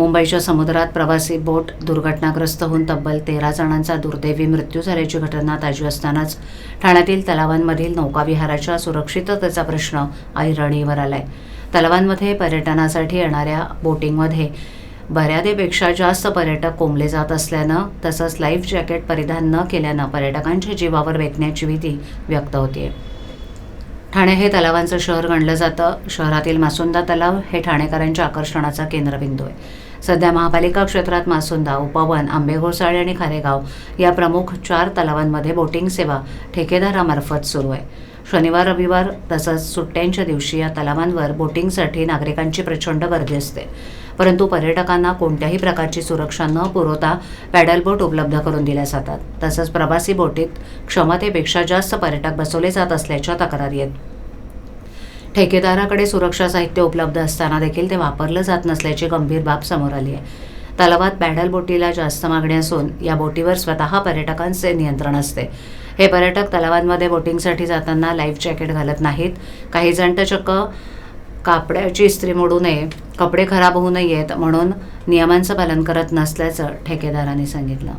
मुंबईच्या समुद्रात प्रवासी बोट दुर्घटनाग्रस्त होऊन तब्बल तेरा जणांचा दुर्दैवी मृत्यू झाल्याची घटना ताजी असतानाच ठाण्यातील तलावांमधील नौकाविहाराच्या सुरक्षिततेचा प्रश्न ऐरणीवर आलाय. तलावांमध्ये पर्यटनासाठी येणाऱ्या बोटिंगमध्ये बऱ्यादेपेक्षा जास्त पर्यटक कोंबले जात असल्यानं तसंच लाईफ जॅकेट परिधान न केल्यानं पर्यटकांच्या जीवावर बेतण्याची भीती व्यक्त होते ठाणे हे तलावांचं शहर गणलं जातं. शहरातील मासुंदा तलाव हे ठाणेकरांच्या आकर्षणाचा केंद्रबिंदू आहे. सध्या महापालिका क्षेत्रात मासुंदा उपवन आंबेघोसाळे आणि खारेगाव या प्रमुख चार तलावांमध्ये बोटिंग सेवा ठेकेदारामार्फत सुरू आहे. शनिवार रविवार तसंच सुट्ट्यांच्या दिवशी या तलावांवर बोटिंगसाठी नागरिकांची प्रचंड गर्दी असते. परंतु पर्यटकांना कोणत्याही प्रकारची सुरक्षा न पुरवता पॅडल बोट उपलब्ध करून दिल्या जातात. तसंच प्रवासी बोटीत क्षमतेपेक्षा जास्त पर्यटक बसवले जात असल्याच्या तक्रारी आहेत. ठेकेदाराकडे सुरक्षा साहित्य उपलब्ध असताना देखील ते वापरलं जात नसल्याची गंभीर बाब समोर आली आहे. तलावात पॅडल बोटीला जास्त मागणी असून या बोटीवर स्वतः पर्यटकांचे नियंत्रण असते. हे पर्यटक तलावांमध्ये बोटिंगसाठी जाताना लाईफ जॅकेट घालत नाहीत. काही जण तर चक्क कापड्याची इस्त्री मोडू नये कपडे खराब होऊ नयेत म्हणून नियमांचं पालन करत नसल्याचं ठेकेदारांनी सांगितलं.